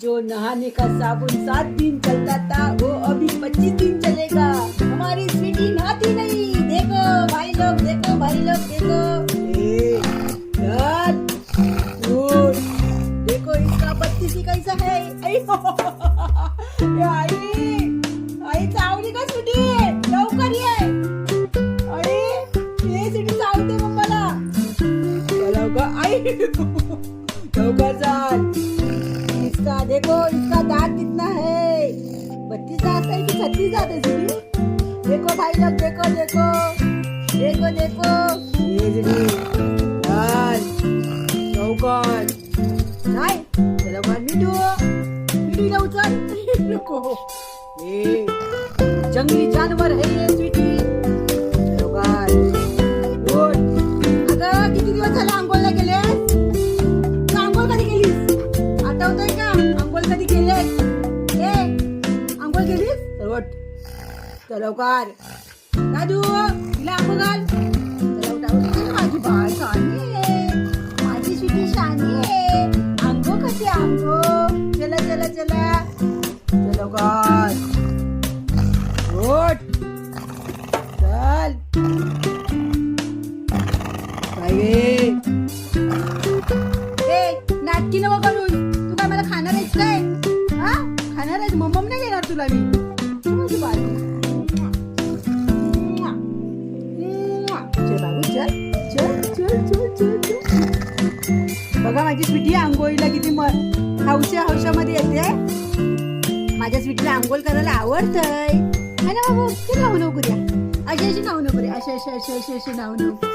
जो नहाने का साबुन सात दिन चलता था वो अभी पच्चीस दिन चलेगा। हमारी स्वीटी नहाती नहीं। देखो भाई लोग देखो भाई लोग देखो। देखो इसका बत्तीसी कैसा है। आई आई चावली का स्वीटी। लवकर ये। आई ये स्वीटी चावते मम्माला आई। लवकर चाल इसका देखो इसका दांत कितना है। बत्तीस दांत है कि छत्तीस दांत है दीदी देखो भाई लोग देखो देखो देखो देखो। ये दीदी चाल लवकर नाही लवकर मिठू। मिठू लवकर नको हे जंगली जानवर है ये स्वीट। लवकर. दादू तिला आंघोळ घाल माझी बाळ शानी आहे. माझी सुटी शानी आहे. आंघोळ कशी आंघोळ चला चला चला. लवकर. उठ. चल. नाटकी नको करून तू काय मला खाणार आहेस काय हा? खाणार आहेस मम्मम नाही देणार तुला मी. बघा माझी स्वीटी आंघोळीला किती म हौशा हौशामध्ये येते. माझ्या स्वीटीला आंघोळ करायला आवडतंय. है ना बाबू चल नाव नको द्या अशी अशी नाव नको रे अशी अशी अशी अशी अशी नाव नको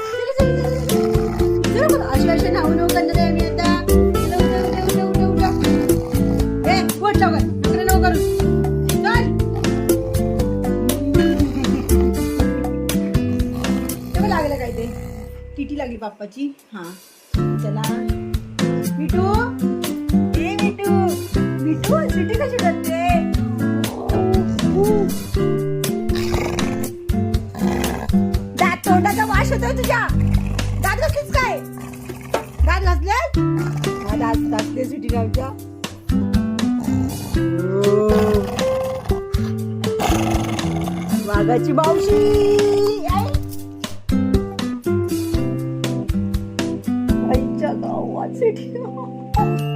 चला चला अशी अशी नाव नको करणार आहे आम्ही आता. चला, लागलं काय ते? टिटी लागली बाप्पाची. हा. चला. मिठू. ए मिठू. मिठू सिटी कशी करते दात तोंडाचा वास येतोय तुझ्या. दात घासलीस काय? दात घासले हा दात घासले सिटी गावच्या. वाघाची मावशी. गावात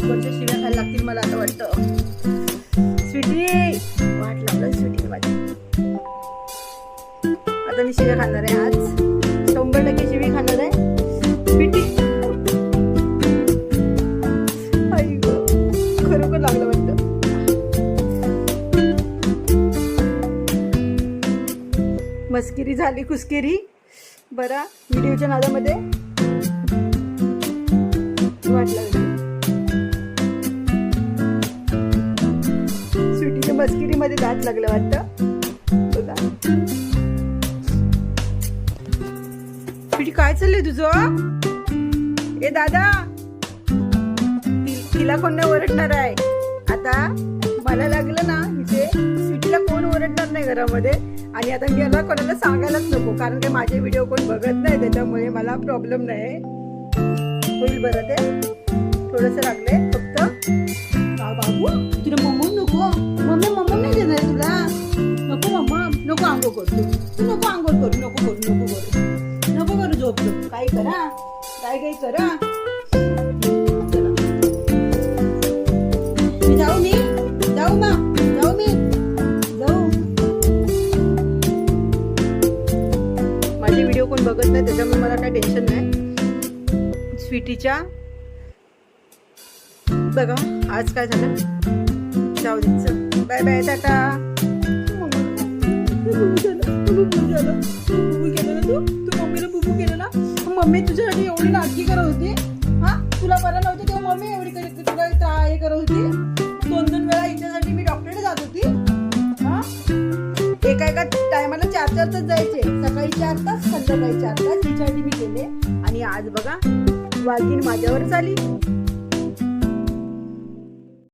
कोणत्या खायला लागतील मला वाटतं? आता मी शिव्या खाणार आहे आज. मस्किरी झाली कुस्किरी बरा व्हिडिओच्या नादामध्ये वाट लागली. सुटीच्या मस्किरीमध्ये दात लागलं वाटतं. बघा. सुटी काय चाललंय तुझं? ए दादा. तिला कोण नाही ओरडणार आहे? आता मला लागलं ना इथे स्वीटीला कोण ओरडणार नाही घरामध्ये. आणि आता मी याला कोणाला सांगायलाच नको कारण की माझे व्हिडिओ कोण बघत नाही त्याच्यामुळे मला प्रॉब्लेम नाही. होईल बरं ते. थोडंसं लागले फक्त. का बाबू. तुला मम्मा नको. मम्मी मम्मा नाही देणार तुला. नको मम्मा नको आंघोळ करू. तू. तू नको आंघोळ करू नको करू नको करू. नको करू झोप झोप काही करा. काय काही करा. तुम्हाला मला काही टेन्शन नाही. स्वीटीच्या. बघा आज काय झालं? जाऊ दे बाय बाय टाटा. तू केलं ना मम्मी तुझ्यासाठी एवढी नाटकी करत होती. हा? तुला बरं नव्हतं तेव्हा मम्मी एवढी करत तुला हे करत होती. दोन दोन वेळा हिच्यासाठी एका टायमाला चार चार तास जायचे. सकाळी चार तास संध्याकाळी चार तास. हिच्यासाठी मी गेले आणि आज बघा वाघीण माझ्यावरच आली.